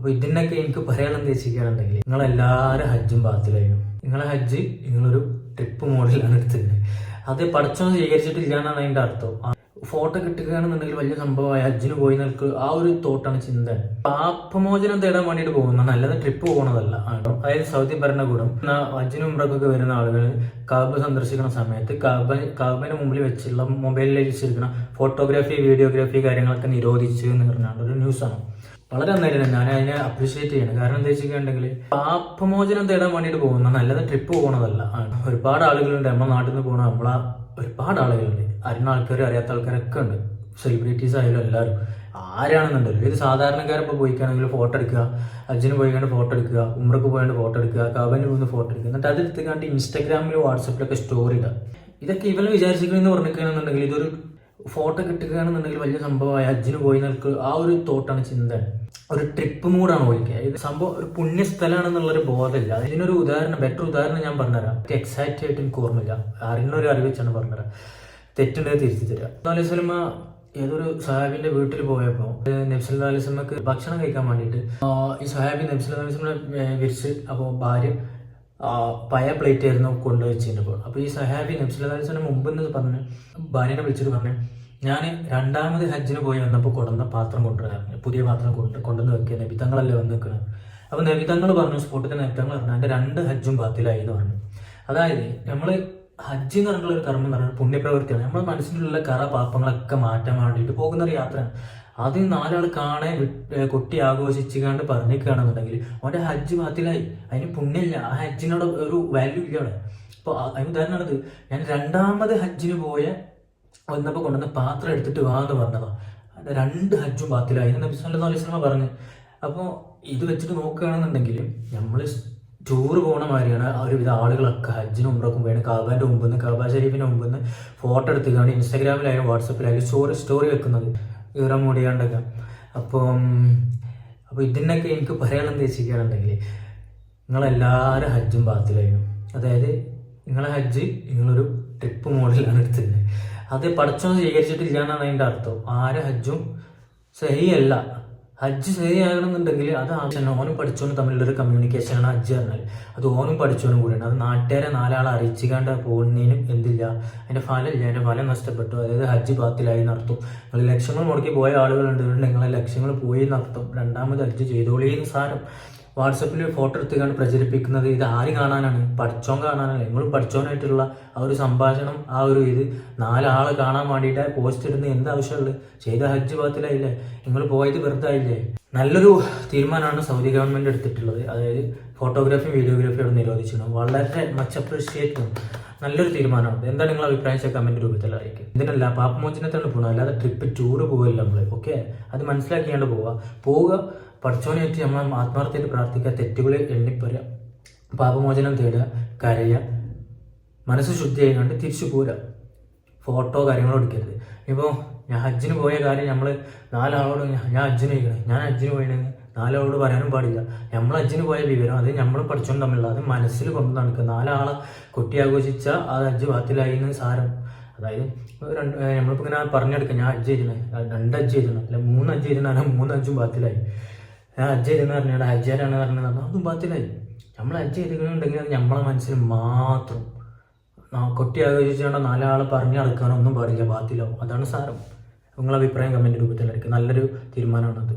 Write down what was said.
അപ്പോൾ ഇതിനൊക്കെ എനിക്ക് പറയാനെന്ന് നിങ്ങൾ എല്ലാവരും ഹജ്ജും ബാത്തിലായിരുന്നു നിങ്ങളെ ഹജ്ജ് നിങ്ങളൊരു ട്രിപ്പ് മോഡലാണ് എടുത്തത് അത് പഠിച്ചോ സ്വീകരിച്ചിട്ടില്ല എന്നാണ് അതിന്റെ അർത്ഥം. ഫോട്ടോ കിട്ടുകയാണെന്നുണ്ടെങ്കിൽ വലിയ സംഭവമായി. ഹജ്ജിന് പോയി നിൽക്ക് ആ ഒരു തോട്ടാണ് ചിന്ത. പാപമോചനം തേടാൻ വേണ്ടിയിട്ട് പോകുന്ന അല്ലാതെ ട്രിപ്പ് പോകുന്നതല്ല അതായത് സൗദി ഭരണകൂടം ഹജ്ജിനും ഉംറക്കൊക്കെ വരുന്ന ആളുകൾ കാബ് സന്ദർശിക്കുന്ന സമയത്ത് കാബ കാബിന് മുമ്പിൽ വെച്ചുള്ള മൊബൈലിൽ വെച്ചിരിക്കുന്ന ഫോട്ടോഗ്രാഫി വീഡിയോഗ്രാഫി കാര്യങ്ങളൊക്കെ നിരോധിച്ചു എന്ന് പറഞ്ഞാൽ ഒരു ന്യൂസാണ് വളരെ നന്നായിട്ട് ഞാൻ അതിനെ അപ്രീഷിയേറ്റ് ചെയ്യണം. കാരണം എന്താ വെച്ചിട്ടുണ്ടെങ്കിൽ പാപമോചനം തേടാൻ വേണ്ടിയിട്ട് പോകുന്ന നല്ലത് ട്രിപ്പ് പോകുന്നതല്ല ഒരുപാട് ആളുകളുണ്ട്. നമ്മുടെ നാട്ടിൽ നിന്ന് പോകണ നമ്മളെ ഒരുപാട് ആളുകളുണ്ട്. അറിയുന്ന ആൾക്കാർ അറിയാത്ത ആൾക്കാരൊക്കെ ഉണ്ട്. സെലിബ്രിറ്റീസ് ആയാലും എല്ലാവരും. ആരാണെന്നുണ്ടല്ലോ? ഇത് സാധാരണക്കാരിപ്പോൾ പോയിക്കാണെങ്കിൽ ഫോട്ടോ എടുക്കുക അച്ഛന് പോയിക്കാണ്ട് ഫോട്ടോ എടുക്കുക ഉമ്രക്ക് പോയാണ്ട് ഫോട്ടോ എടുക്കുക കവന് പോകുന്ന ഫോട്ടോ എടുക്കുക. എന്നിട്ട് അത് എടുത്തുകൊണ്ട് ഇൻസ്റ്റാഗ്രാമിലും വാട്സപ്പിലൊക്കെ സ്റ്റോറി ഇടുക. ഇതൊക്കെ ഇവൻ വിചാരിച്ചിരിക്കണമെന്ന് പറഞ്ഞിരിക്കുകയാണെന്നുണ്ടെങ്കിൽ ഇതൊരു ഫോട്ടോ കിട്ടുകയാണെന്നുണ്ടെങ്കിൽ വലിയ സംഭവമായ ഹജ്ജിന് പോയി നിൽക്കുക ആ ഒരു തോട്ടാണ് ചിന്ത ഒരു ട്രിപ്പ് മൂഡാണ് പോയിക്കുക ഇത് സംഭവം ഒരു പുണ്യ സ്ഥലമാണെന്നുള്ളൊരു ബോധമില്ല. അതിനൊരു ഉദാഹരണം ബെറ്റർ ഉദാഹരണം ഞാൻ പറഞ്ഞുതരാം. എക്സാക്റ്റ് ആയിട്ട് എനിക്ക് ഓർമ്മയില്ല. അറിയുന്നൊരു അറിവ് പറഞ്ഞുതരാം. തെറ്റുണ്ടെങ്കിൽ തിരിച്ചു തരാം അലൈഹി സ്വലമ ഏതൊരു സഹാബിന്റെ വീട്ടിൽ പോയപ്പോൾ നബ്സല്ലാ അലിസ്മക്ക് ഭക്ഷണം കഴിക്കാൻ വേണ്ടിയിട്ട് ഈ സഹാബി നബ്സല്ലാ അലൈഹി വിരിച്ച് അപ്പോൾ ഭാര്യ പയ പ്ലേറ്റ് ആയിരുന്നു കൊണ്ടുവച്ചിട്ടുണ്ട് അപ്പോൾ ഈ സഹാബി നബ്സുല്ലാസിന് മുമ്പ് എന്ന് പറഞ്ഞ് ഭാര്യനെ വിളിച്ചിട്ട് പറഞ്ഞു ഞാൻ രണ്ടാമത് ഹജ്ജിന് പോയി വന്നപ്പോൾ കൊണ്ടുവന്ന പാത്രം കൊണ്ടുവരാറുണ്ട്. പുതിയ പാത്രം കൊണ്ട് കൊണ്ടുവന്ന് വെക്കുക. നബിതങ്ങളല്ലേ വന്ന് വെക്കുന്നത് അപ്പോൾ നബിതങ്ങൾ പറഞ്ഞു സ്പോട്ടിൽ നബിതങ്ങൾ പറഞ്ഞു എന്റെ രണ്ട് ഹജ്ജും ബാത്തിലായി എന്ന് പറഞ്ഞു. അതായത് നമ്മൾ ഹജ്ജ് എന്ന് പറഞ്ഞിട്ടുള്ള ഒരു കർമ്മം എന്ന് പറഞ്ഞാൽ പുണ്യപ്രവൃത്തിയാണ്. നമ്മുടെ മനസ്സിലുള്ള കറ പാപ്പങ്ങളൊക്കെ മാറ്റാൻ വേണ്ടിയിട്ട് പോകുന്ന ഒരു യാത്രയാണ്. അത് നാലാൾ കുട്ടി കൊട്ടി ആഘോഷിച്ച് കണ്ട് പറഞ്ഞിരിക്കുകയാണെന്നുണ്ടെങ്കിൽ അവന്റെ ഹജ്ജ് ബാത്തിലായി. അതിന് പുണ്യമില്ല. ആ ഹജ്ജിനോട് ഒരു വാല്യൂ ഇല്ല അവിടെ. അപ്പോൾ അതിന് ഉദാഹരണമാണിത്. ഞാൻ രണ്ടാമത് ഹജ്ജിന് പോയ വന്നപ്പോൾ കൊണ്ടുവന്ന പാത്രം എടുത്തിട്ട് വാ എന്ന് പറഞ്ഞതാ രണ്ട് ഹജ്ജും ബാത്തിലായി നബി സല്ലു അലൈഹി സ്വലമ പറഞ്ഞു? അപ്പോൾ ഇത് വെച്ചിട്ട് നോക്കുകയാണെന്നുണ്ടെങ്കിൽ നമ്മൾ ടൂർ പോകണ മാതിരിയാണ് ഒരുവിധ ആളുകളൊക്കെ. ഹജ്ജിന് ഉമ്രക്കും വേണം കാബാന്റെ മുമ്പ് നിന്ന് കാബാ ഷരീഫിന്റെ മുമ്പ് നിന്ന് ഫോട്ടോ എടുത്തുകൊണ്ട് ഇൻസ്റ്റാഗ്രാമിലായാലും വാട്സപ്പിലായാലും സ്റ്റോറി സ്റ്റോറി വെക്കുന്നത്. ഈറം മൂടിയാണ്ടൊക്കെ. അപ്പം അപ്പോൾ ഇതിനൊക്കെ എനിക്ക് പറയാനെന്ന് വെച്ചിരിക്കുകയാണെന്നുണ്ടെങ്കിൽ നിങ്ങളെല്ലാവരും ഹജ്ജും ബാത്തിലായിരുന്നു അതായത് നിങ്ങളെ ഹജ്ജ് നിങ്ങളൊരു ട്രിപ്പ് മോഡലാണ് എടുത്തത് അത് പഠിച്ചോ സ്വീകരിച്ചിട്ടില്ല എന്നാണ് അതിന്റെ അർത്ഥം. ആരെ ഹജ്ജും സഹിയല്ല. ഹജ്ജ് സഹിയാകണമെന്നുണ്ടെങ്കിൽ അത് ആവശ്യമാണ്. ഓനും പഠിച്ചോനും തമ്മിലുള്ളൊരു കമ്മ്യൂണിക്കേഷനാണ് ഹജ്ജ് പറഞ്ഞാൽ അത് ഓനും പഠിച്ചോനും കൂടിയാണ്. അത് നാട്ടുകാരെ നാലാളെ അറിയിച്ചുകൊണ്ട് പോകുന്നതിനും എന്തില്ല. അതിന്റെ ഫലമില്ല അതിന്റെ ഫലം നഷ്ടപ്പെട്ടു. അതായത് ഹജ്ജ് പാത്തിലായി നടത്തും നിങ്ങൾ ലക്ഷങ്ങൾ മുടക്കി പോയ ആളുകളുണ്ട്. നിങ്ങളെ ലക്ഷ്യങ്ങൾ പോയി നടത്തും രണ്ടാമത് ഹജ്ജ് ചെയ്തോളിയും സാരം. വാട്സപ്പിൽ ഫോട്ടോ എടുത്തുകൊണ്ട് പ്രചരിപ്പിക്കുന്നത് ഇത് ആര് കാണാനാണ്? പഠിച്ചോൻ കാണാനാണ് നിങ്ങളും പഠിച്ചോനായിട്ടുള്ള ആ ഒരു സംഭാഷണം ആ ഒരു ഇത് നാലാളെ കാണാൻ വേണ്ടിയിട്ട് പോസ്റ്റ് ഇടുന്ന എന്ത് ആവശ്യമുള്ളത് ചെയ്ത ഹജ്ജ് പാത്തിലായില്ലേ നിങ്ങൾ പോയത് വെറുതായില്ലേ? നല്ലൊരു തീരുമാനമാണ് സൗദി ഗവൺമെന്റ് എടുത്തിട്ടുള്ളത്. അതായത് ഫോട്ടോഗ്രാഫി വീഡിയോഗ്രാഫി അവിടെ നിരോധിച്ചിരുന്നു. വളരെ മച്ച് അപ്രീഷിയേറ്റ് നല്ലൊരു തീരുമാനമാണ്. എന്താണ് നിങ്ങൾ അഭിപ്രായം? വെച്ചാൽ കമന്റ് രൂപത്തിൽ അറിയിക്കും. ഇതിനല്ല പാപ്പമോചനത്തിനാണ് പോകണം അല്ലാതെ ട്രിപ്പ് ടൂർ പോകല്ല നമ്മൾ ഓക്കെ അത് മനസ്സിലാക്കിയാണ്ട് പോവുക പോവുക പഠിച്ചോനായിട്ട് നമ്മൾ ആത്മാർത്ഥമായിട്ട് പ്രാർത്ഥിക്കുക തെറ്റുകളെ എണ്ണിപ്പരുക പാപമോചനം തേടുക കരയുക മനസ്സ് ശുദ്ധിയായിക്കൊണ്ട് തിരിച്ചു പോരുക. ഫോട്ടോ കാര്യങ്ങളോ എടുക്കരുത്. ഇപ്പോൾ ഞാൻ ഹജ്ജിന് പോയ കാര്യം നമ്മൾ നാലാളോട് ഞാൻ ഹജ്ജിന് പോയിക്കണേ. ഞാൻ ഹജ്ജിന് പോയിണെങ്കിൽ നാലാളോട് പറയാനും പാടില്ല. നമ്മൾ ഹജ്ജിന് പോയ വിവരം അത് നമ്മൾ പഠിച്ചോണ്ട് തമ്മിലുള്ള അത് മനസ്സിൽ കൊണ്ടു നടക്കുക. നാലാളെ കുട്ടി ആഘോഷിച്ച ആ ഹജ്ജ് ബാത്തിലായി എന്ന് സാരം. അതായത് രണ്ട് നമ്മളിപ്പോൾ ഇങ്ങനെ പറഞ്ഞെടുക്കുക ഞാൻ ഹജ്ജ് ചെയ്തിട്ടുണ്ട് രണ്ട് ഹജ്ജ് ചെയ്തിട്ടുണ്ട് അല്ല മൂന്ന് ഹജ്ജ് ചെയ്തിരുന്ന മൂന്ന് ഹജ്ജും ബാത്തിലായി. ഞാൻ ഹജ്ജ് ചെയ്തെന്ന് പറഞ്ഞാൽ ഹജ്ജാരാണ് പറഞ്ഞത്. അതും ബാത്തിലായി നമ്മൾ ഹജ്ജ് ചെയ്തിട്ടുണ്ടെങ്കിൽ അത് നമ്മളെ മനസ്സിൽ മാത്രം കൊട്ടി ആലോചിച്ചുകൊണ്ട് നാലാളെ പറഞ്ഞു നടക്കാനൊന്നും പാടില്ല ബാത്തിലോ അതാണ് സാരം. നിങ്ങളഭിപ്രായം കമന്റ് രൂപത്തിലായിരിക്കും നല്ലൊരു തീരുമാനമാണത്.